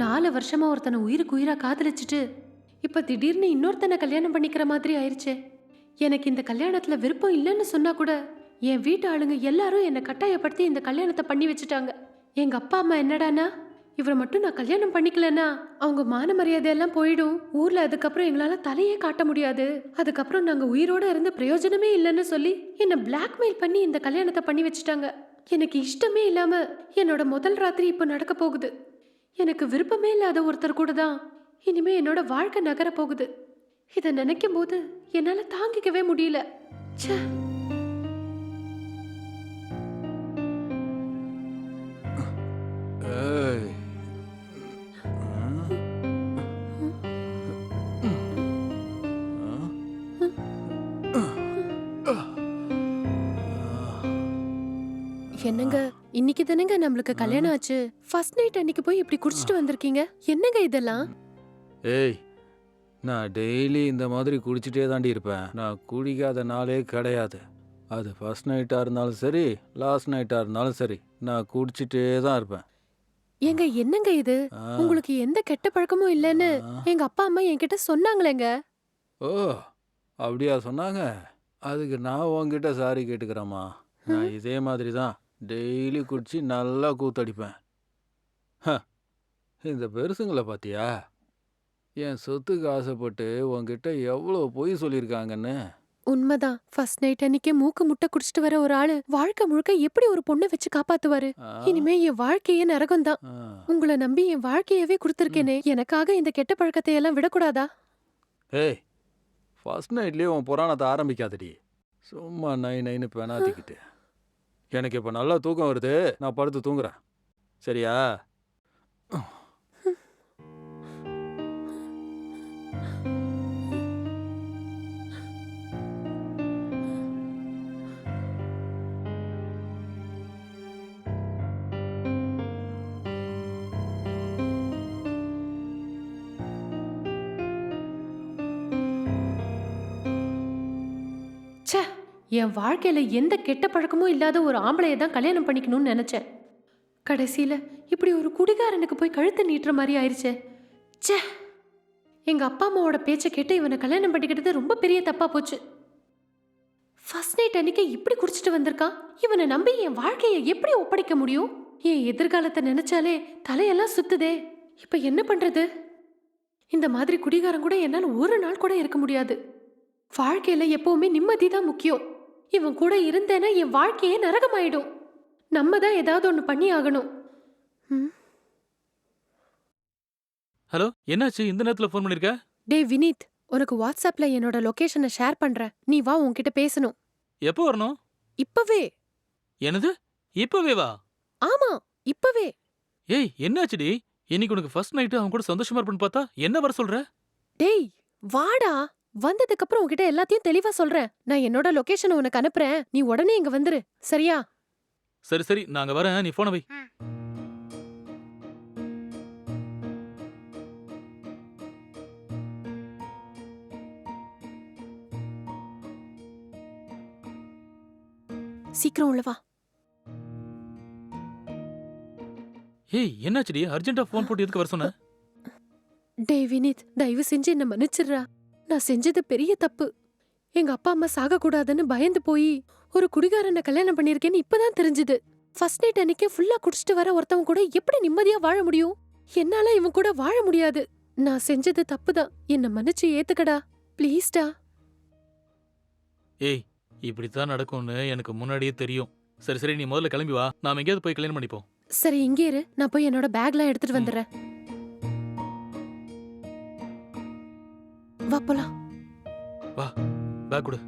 நாலு வருஷமா ஒருத்தனை உயிருக்கு உயிரா காதலிச்சிட்டு இப்ப திடீர்னு இன்னொருத்தனை கல்யாணம் பண்ணிக்கிற மாதிரி ஆயிடுச்சு எனக்கு இந்த கல்யாணத்துல விருப்பம் இல்லைன்னு சொன்னா கூட என் வீட்டு ஆளுங்க எல்லாரும் என்னை கட்டாயப்படுத்தி இந்த கல்யாணத்தை பண்ணி வச்சுட்டாங்க. எங்க அப்பா அம்மா என்னடானா இவரை மட்டும் நான் கல்யாணம் பண்ணிக்கலன்னா அவங்க மான மரியாதையெல்லாம் போயிடும். ஊர்ல அதுக்கப்புறம் எங்களால தலையே காட்ட முடியாது. அதுக்கப்புறம் நாங்க உயிரோட இருந்து பிரயோஜனமே இல்லைன்னு சொல்லி என்னை பிளாக்மெயில் பண்ணி இந்த கல்யாணத்தை பண்ணி வச்சுட்டாங்க. எனக்கு இஷ்டமே இல்லாம என்னோட முதல் ராத்திரி இப்போ நடக்க போகுது. எனக்கு விருப்பமே இல்லாத ஒருத்தர் கூட தான் இனிமே என்னோட வாழ்க்கை நகர போகுது. இதை நினைக்கும் போது என்னால தாங்கிக்கவே முடியல. ச்சே. என்னங்க? இன்னைக்கு தானேங்க நம்மளுக்கு கல்யாணம் ஆச்சு. ஃபர்ஸ்ட் நைட் அன்னைக்கு போய் இப்படி குடிச்சிட்டு வந்திருக்கீங்க? என்னங்க இதெல்லாம்? ஏய் நான் டெய்லி இந்த மாதிரி குடிச்சிட்டே தாண்டி இருப்பேன். நான் குடிக்காத நாளே கிடையாது. அது ஃபர்ஸ்ட் நைட்டாக இருந்தாலும் சரி லாஸ்ட் நைட்டாக இருந்தாலும் சரி நான் குடிச்சிட்டே தான் இருப்பேன். ஏங்க என்னங்க இது? ஆ. உங்களுக்கு எந்த கெட்ட பழக்கமும் இல்லைன்னு ஆ. எங்க அப்பா அம்மா என்கிட்ட சொன்னாங்களேங்க. ஓ அப்படியா சொன்னாங்க? அதுக்கு நான் உன்கிட்ட சாரி கேட்டுக்கிறேம்மா. நான் இதே மாதிரி தான். டெய்லி குடிச்சு நல்லா கூத்தடிப்பேன். ஹ, இந்த பெருசுங்களை பார்த்தியா என் சொத்துக்கு ஆசைப்பட்டு உன்கிட்ட எவ்வளோ பொய் சொல்லியிருக்காங்கன்னு. உண்மைதான். ஃபர்ஸ்ட் நைட் அன்னைக்கு மூக்கு முட்டை குடிச்சிட்டு வர ஒரு ஆளு வாழ்க்கை முழுக்க எப்படி ஒரு பொண்ணை வச்சு காப்பாத்துவாரு? இனிமே என் வாழ்க்கையே நரகம்தான். ஆ. உங்களை நம்பி என் வாழ்க்கையவே கொடுத்துருக்கேனே. எனக்காக இந்த கெட்ட பழக்கத்தை எல்லாம் விடக்கூடாதா? ஏய் ஃபர்ஸ்ட் நைட்லேயே உன் புராணத்தை ஆரம்பிக்காதடி. சும்மா நை நைன்னு பெணாத்திக்கிட்டு எனக்கு இப்போ நல்லா தூக்கம் வருது. நான் படுத்து தூங்குறேன். சரியா? ச்சே! என் வாழ்க்கையில் எந்த கெட்ட பழக்கமும் இல்லாத ஒரு ஆம்பளையை தான் கல்யாணம் பண்ணிக்கணும்னு நினச்சேன். கடைசியில் இப்படி ஒரு குடிகாரனுக்கு போய் கழுத்தை நீட்டுற மாதிரி ஆயிடுச்சே ச்சே! எங்கள் அப்பா அம்மாவோட பேச்சை கேட்டு இவனை கல்யாணம் பண்ணிக்கிட்டது ரொம்ப பெரிய தப்பாக போச்சு. ஃபர்ஸ்ட் நைட் அன்னைக்கு இப்படி குடிச்சிட்டு வந்திருக்கான். இவனை நம்பி என் வாழ்க்கையை எப்படி ஒப்படைக்க முடியும்? என் எதிர்காலத்தை நினைச்சாலே தலையெல்லாம் சுத்துதே. இப்போ என்ன பண்ணுறது இந்த மாதிரி குடிகாரம் கூட என்னால் ஒரு நாள் கூட இருக்க முடியாது. வாழ்க்கையில் எப்போவுமே நிம்மதி தான் முக்கியம். இவன் கூட இருந்தேன்னா என் வாழ்க்கையே நரகமாயிடும். நம்ம தான் ஏதாவது ஒன்று பண்ணி ஆகணும் ம். ஹலோ என்னாச்சு? இந்த நேரத்துல ஃபோன் பண்ணிருக்க? டேய் வினீத் உனக்கு வாட்ஸ்அப்ல என்னோட லொகேஷனை ஷேர் பண்றேன். நீ வா உன்கிட்ட பேசணும். எப்போ வரணும்? இப்பவே. என்னது? இப்பவே வா? ஆமா இப்பவே. ஏய் என்னாச்சுடி இன்னைக்கு உனக்கு ஃபர்ஸ்ட் நைட்டு அவன் கூட சந்தோஷமா இருப்பேன்னு பார்த்தா என்ன வர சொல்ற? டேய் வாடா. வந்ததுக்கு அப்புறம் உன்கிட்ட எல்லாத்தையும் தெளிவா சொல்றேன். நான் என்னோட லொகேஷனை உனக்கு அனுப்புறேன். நீ உடனே இங்க வந்துரு. சரியா? சரி சரி. நாங்க வரேன். நீ போன வை. சீக்கிரம் உள்ள வா. ஏய் என்னாச்சுடி? அர்ஜென்ட்டா ஃபோன் போட்டு எதுக்கு வர சொன்ன? டேய் வினீத் தயவு செஞ்சு என்ன மன்னிச்சிடுறா. நான் செஞ்சது பெரிய தப்பு. எங்க அப்பா அம்மா சாகக்கூடாதுன்னு பயந்து போய் ஒரு குடிகாரனை கல்யாணம் பண்ணிருக்கேன்னு இப்பதான் தெரிஞ்சுது. ஃபர்ஸ்ட் நைட் அன்னைக்கு ஃபுல்லா குடிச்சிட்டு வர ஒருத்தவன் கூட எப்படி நிம்மதியா வாழ முடியும்? என்னால இவன் கூட வாழ முடியாது. நான் செஞ்சது தப்புதான். என்ன மன்னிச்சு ஏத்துக்கடா. ப்ளீஸ்டா ஏய் இப்படித்தான் நடக்கும்னு எனக்கு முன்னாடியே தெரியும். சரி சரி நீ முதல்ல கிளம்பி வா. நாம எங்கேயாவது போய் கல்யாணம் பண்ணிப்போம். சரி இங்கே இரு. நான் போய் என்னோட பேக்லாம் எடுத்துட்டு வந்துடுறேன். வா போலாம். வா பேக் கொடு.